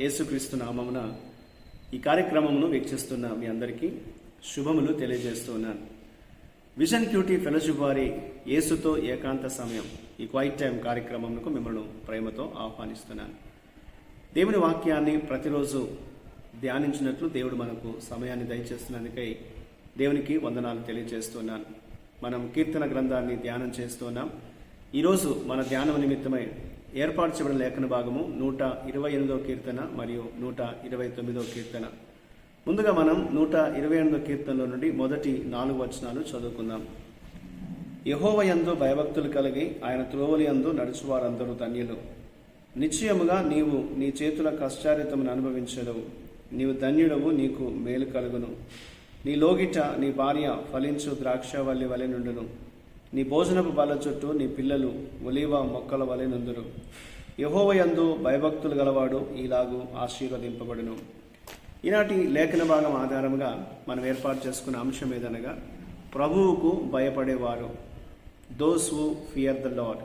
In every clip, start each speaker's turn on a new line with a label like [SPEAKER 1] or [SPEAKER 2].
[SPEAKER 1] యేసుక్రీస్తు నామమున ఈ కార్యక్రమమును వీక్షిస్తున్న మీ అందరికీ శుభములు తెలియజేస్తున్నాను విజన్ క్యూటీ ఫెలోషిప్ వారి యేసుతో ఏకాంత సమయం ఈ క్వైట్ టైం కార్యక్రమంకు మిమ్మల్ని ప్రేమతో ఆహ్వానిస్తున్నాను. దేవుని వాక్యాన్ని ప్రతిరోజు ధ్యానించినట్లు దేవుడు మనకు సమయాన్ని దయచేస్తున్నందుకై దేవునికి వందనాలు తెలియజేస్తున్నాను మనం కీర్తన గ్రంథాన్ని ధ్యానం చేస్తున్నాం ఈరోజు మన ధ్యానం నిమిత్తమై ఏర్పాటు చేయబడిన లేఖన భాగము నూట ఇరవై ఎనిమిదో కీర్తన మరియు నూట ఇరవై తొమ్మిదో కీర్తన. ముందుగా మనం నూట ఇరవై ఎనిమిదో కీర్తనలో నుండి మొదటి నాలుగు వచనాలు చదువుకుందాం. యహోవయందు భయభక్తులు కలిగి ఆయన త్రోవలి యందు నడుచువారందరూ ధన్యులు. నిశ్చయముగా నీవు నీ చేతుల కష్టారితమును అనుభవించడవు నీవు ధన్యుడవు నీకు మేలు కలుగును. నీ లోగిట నీ భార్య ఫలించు ద్రాక్షవల్లి వలె నుండును. నీ భోజనపు బల చుట్టూ నీ పిల్లలు ఒలీవ మొక్కల వలె నుందురు యహోవయందు భయభక్తులు గలవాడు ఇలాగూ ఆశీర్వదింపబడును. ఈనాటి లేఖన భాగం ఆధారంగా మనం ఏర్పాటు చేసుకున్న అంశం ఏదనగా ప్రభువుకు భయపడేవారు. Those who fear the lord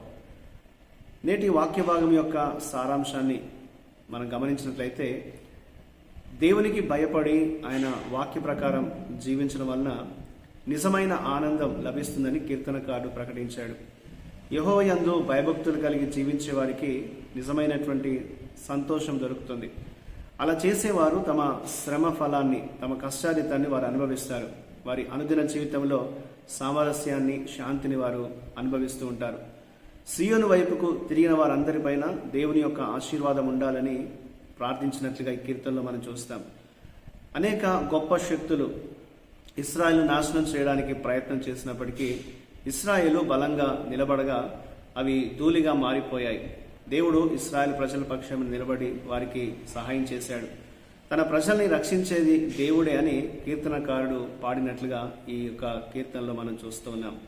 [SPEAKER 1] నేటి వాక్య భాగం యొక్క సారాంశాన్ని మనం గమనించినట్లయితే దేవునికి భయపడి ఆయన వాక్య ప్రకారం జీవించడం వలన నిజమైన ఆనందం లభిస్తుందని కీర్తనకారుడు ప్రకటించాడు. యహో యందు భయభక్తులు కలిగి జీవించే వారికి నిజమైనటువంటి సంతోషం దొరుకుతుంది. అలా చేసేవారు తమ శ్రమ ఫలాన్ని తమ కష్టాదితాన్ని వారు అనుభవిస్తారు. వారి అనుదిన జీవితంలో సామరస్యాన్ని శాంతిని వారు అనుభవిస్తూ ఉంటారు. సీయోను వైపుకు తిరిగిన వారందరిపైన దేవుని యొక్క ఆశీర్వాదం ఉండాలని ప్రార్థించినట్లుగా ఈ కీర్తనలో మనం చూస్తాం. అనేక గొప్ప శక్తులు ఇస్రాయల్ నాశనం చేయడానికి ప్రయత్నం చేసినప్పటికీ ఇస్రాయేలు బలంగా నిలబడగా అవి ధూళిగా మారిపోయాయి. దేవుడు ఇస్రాయల్ ప్రజల పక్షం నిలబడి వారికి సహాయం చేశాడు. తన ప్రజల్ని రక్షించేది దేవుడే అని కీర్తనకారుడు పాడినట్లుగా ఈ యొక్క కీర్తనలో మనం చూస్తూ ఉన్నాం.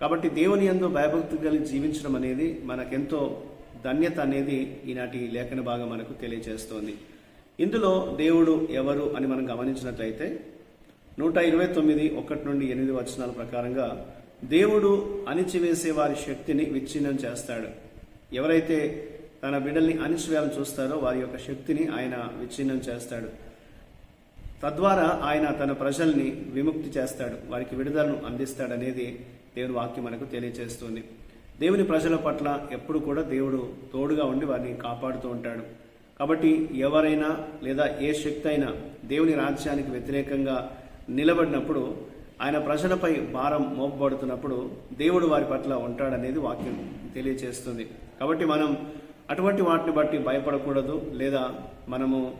[SPEAKER 1] కాబట్టి దేవుని యందు భయభక్తి కలిగి జీవించడం అనేది మనకెంతో ధన్యత అనేది ఈనాటి లేఖన భాగం మనకు తెలియజేస్తోంది. ఇందులో దేవుడు ఎవరు అని మనం గమనించినట్లయితే నూట ఇరవై తొమ్మిది ఒకటి నుండి ఎనిమిది వచనాల ప్రకారంగా దేవుడు అణిచివేసే వారి శక్తిని విచ్ఛిన్నం చేస్తాడు. ఎవరైతే తన బిడ్డల్ని అణిచివేయాలని చూస్తారో వారి యొక్క శక్తిని ఆయన విచ్ఛిన్నం చేస్తాడు. తద్వారా ఆయన తన ప్రజల్ని విముక్తి చేస్తాడు. వారికి విడుదలను అందిస్తాడనేది దేవుని వాక్యం మనకు తెలియజేస్తుంది దేవుని ప్రజల పట్ల ఎప్పుడు కూడా దేవుడు తోడుగా ఉండి వారిని కాపాడుతూ ఉంటాడు. కాబట్టి ఎవరైనా లేదా ఏ శక్తి అయినా దేవుని రాజ్యానికి వ్యతిరేకంగా నిలబడినప్పుడు ఆయన ప్రజలపై భారం మోపబడుతున్నప్పుడు దేవుడు వారి పట్ల ఉంటాడనేది వాక్యం తెలియజేస్తుంది కాబట్టి మనం అటువంటి వాటిని బట్టి భయపడకూడదు లేదా మనము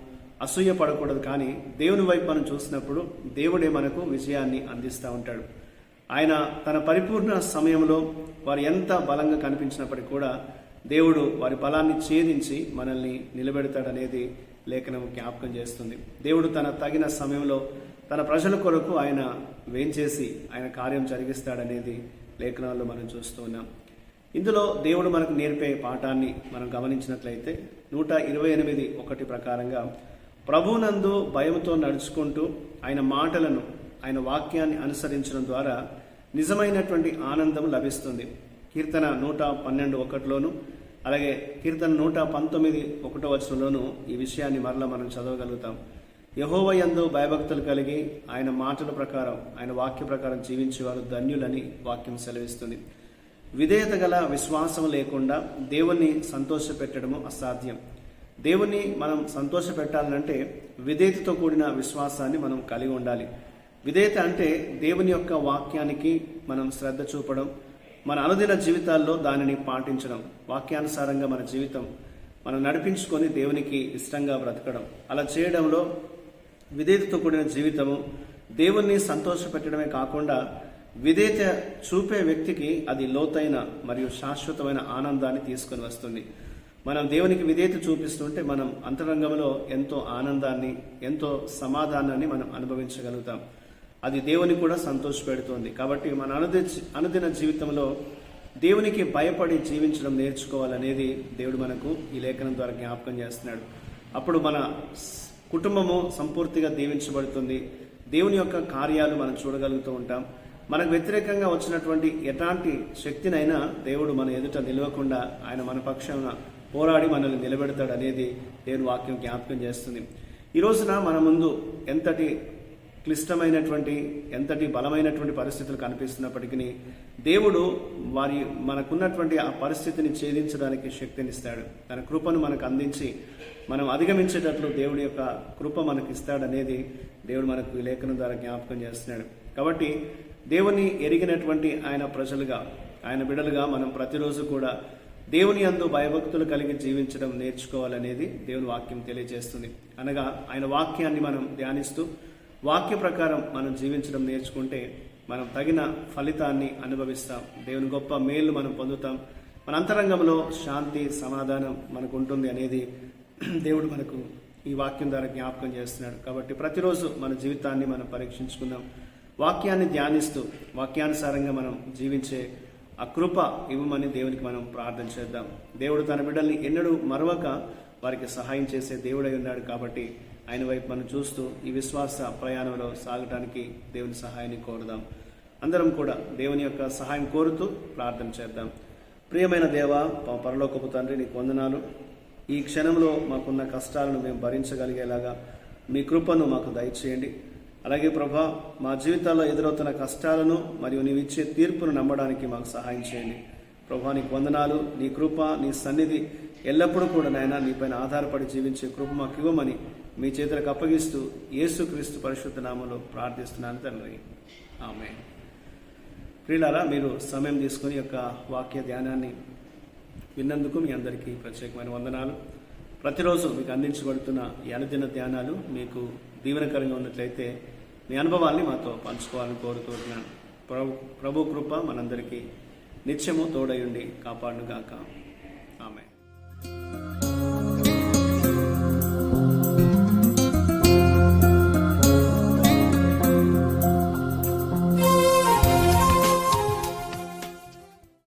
[SPEAKER 1] అసూయ పడకూడదు. కానీ దేవుని వైపు మనం చూసినప్పుడు దేవుడే మనకు విజయాన్ని అందిస్తూ ఉంటాడు. ఆయన తన పరిపూర్ణ సమయంలో వారు ఎంత బలంగా కనిపించినప్పటికీ కూడా దేవుడు వారి బలాన్ని ఛేదించి మనల్ని నిలబెడతాడనేది లేఖనం జ్ఞాపకం చేస్తుంది. దేవుడు తన తగిన సమయంలో తన ప్రజల కొరకు ఆయన వేంచేసి ఆయన కార్యం జరిగిస్తాడనేది లేఖనాల్లో మనం చూస్తూ ఉన్నాం. ఇందులో దేవుడు మనకు నేర్పే పాఠాన్ని మనం గమనించినట్లయితే నూట ఇరవై ఎనిమిది ఒకటి ప్రకారంగా ప్రభునందు భయంతో నడుచుకుంటూ ఆయన మాటలను ఆయన వాక్యాన్ని అనుసరించడం ద్వారా నిజమైనటువంటి ఆనందం లభిస్తుంది. కీర్తన నూట పన్నెండు ఒకటిలోను అలాగే కీర్తన నూట పంతొమ్మిది ఒకటో వచనంలోనూ ఈ విషయాన్ని మరలా మనం చదవగలుగుతాం. యహోవ యందు భయభక్తులు కలిగి ఆయన మాటల ప్రకారం ఆయన వాక్య ప్రకారం జీవించేవారు ధన్యులని వాక్యం సెలవిస్తుంది. విధేయత గల విశ్వాసం లేకుండా దేవుణ్ణి సంతోషపెట్టడము అసాధ్యం. దేవుణ్ణి మనం సంతోషపెట్టాలంటే విధేయతతో కూడిన విశ్వాసాన్ని మనం కలిగి ఉండాలి. విధేయత అంటే దేవుని యొక్క వాక్యానికి మనం శ్రద్ధ చూపడం మన అనుదిన జీవితాల్లో దానిని పాటించడం వాక్యానుసారంగా మన జీవితం మనం నడిపించుకొని దేవునికి ఇష్టంగా బ్రతకడం. అలా చేయడంలో విధేయతతో కూడిన జీవితము దేవుణ్ణి సంతోషపెట్టడమే కాకుండా విధేయత చూపే వ్యక్తికి అది లోతైన మరియు శాశ్వతమైన ఆనందాన్ని తీసుకొని వస్తుంది. మనం దేవునికి విధేయత చూపిస్తుంటే మనం అంతరంగంలో ఎంతో ఆనందాన్ని ఎంతో సమాధానాన్ని మనం అనుభవించగలుగుతాం. అది దేవుని కూడా సంతోషపెడుతోంది. కాబట్టి మన అనుది అనుదిన జీవితంలో దేవునికి భయపడి జీవించడం నేర్చుకోవాలనేది దేవుడు మనకు ఈ లేఖనం ద్వారా జ్ఞాపకం చేస్తున్నాడు. అప్పుడు మన కుటుంబము సంపూర్తిగా దీవించబడుతుంది. దేవుని యొక్క కార్యాలు మనం చూడగలుగుతూ ఉంటాం. మనకు వ్యతిరేకంగా వచ్చినటువంటి ఎలాంటి శక్తినైనా దేవుడు మన ఎదుట నిలవకుండా ఆయన మన పక్షాన పోరాడి మనల్ని నిలబెడతాడు అనేది దేవుని వాక్యం జ్ఞాపకం చేస్తుంది. ఈ రోజున మన ముందు ఎంతటి క్లిష్టమైనటువంటి ఎంతటి బలమైనటువంటి పరిస్థితులు కనిపిస్తున్నప్పటికీ దేవుడు వారి మనకున్నటువంటి ఆ పరిస్థితిని ఛేదించడానికి శక్తినిస్తాడు. తన కృపను మనకు అందించి మనం అధిగమించేటట్లు దేవుడి యొక్క కృప మనకు ఇస్తాడనేది దేవుడు మనకు ఈ లేఖనం ద్వారా జ్ఞాపకం చేస్తున్నాడు. కాబట్టి దేవుని ఎరిగినటువంటి ఆయన ప్రజలుగా ఆయన బిడలుగా మనం ప్రతిరోజు కూడా దేవుని అందు భయభక్తులు కలిగి జీవించడం నేర్చుకోవాలనేది దేవుని వాక్యం తెలియజేస్తుంది. అనగా ఆయన వాక్యాన్ని మనం ధ్యానిస్తూ వాక్య ప్రకారం మనం జీవించడం నేర్చుకుంటే మనం తగిన ఫలితాన్ని అనుభవిస్తాం. దేవుని గొప్ప మేలు మనం పొందుతాం. మన అంతరంగంలో శాంతి సమాధానం మనకు ఉంటుంది అనేది దేవుడు మనకు ఈ వాక్యం ద్వారా జ్ఞాపకం చేస్తున్నాడు. కాబట్టి ప్రతిరోజు మన జీవితాన్ని మనం పరీక్షించుకుందాం. వాక్యాన్ని ధ్యానిస్తూ వాక్యానుసారంగా మనం జీవించే ఆ కృప ఇవ్వమని దేవునికి మనం ప్రార్థన చేద్దాం. దేవుడు తన బిడ్డల్ని ఎన్నడూ మరవక వారికి సహాయం చేసే దేవుడై ఉన్నాడు కాబట్టి ఆయన వైపు మనం చూస్తూ ఈ విశ్వాస ప్రయాణంలో సాగటానికి దేవుని సహాయాన్ని కోరుదాం. అందరం కూడా దేవుని యొక్క సహాయం కోరుతూ ప్రార్థన చేద్దాం. ప్రియమైన దేవ మా పరలోకపు తండ్రి నీకు వందనాలు. ఈ క్షణంలో మాకున్న కష్టాలను మేము భరించగలిగేలాగా మీ కృపను మాకు దయచేయండి. అలాగే ప్రభా మా జీవితాల్లో ఎదురవుతున్న కష్టాలను మరియు నీవు ఇచ్చే తీర్పును నమ్మడానికి మాకు సహాయం చేయండి. ప్రభా నీకు వందనాలు. నీ కృప నీ సన్నిధి ఎల్లప్పుడూ కూడా నాయన నీపైన ఆధారపడి జీవించే కృప మాకు ఇవ్వమని మీ చేతులకు అప్పగిస్తూ యేసుక్రీస్తు పరిశుద్ధ నామంలో ప్రార్థిస్తున్నాను తండ్రి. ఆమె ప్రియులారా మీరు సమయం తీసుకుని యొక్క వాక్య ధ్యానాన్ని విన్నందుకు మీ అందరికీ ప్రత్యేకమైన వందనాలు. ప్రతిరోజు మీకు అందించబడుతున్న ఈ అనుదిన ధ్యానాలు మీకు దీవెనకరంగా ఉన్నట్లయితే మీ అనుభవాల్ని మాతో పంచుకోవాలని కోరుతున్నాను ప్రభు ప్రభు కృప మనందరికీ నిత్యము తోడయుండి కాపాడుగాక ఆమె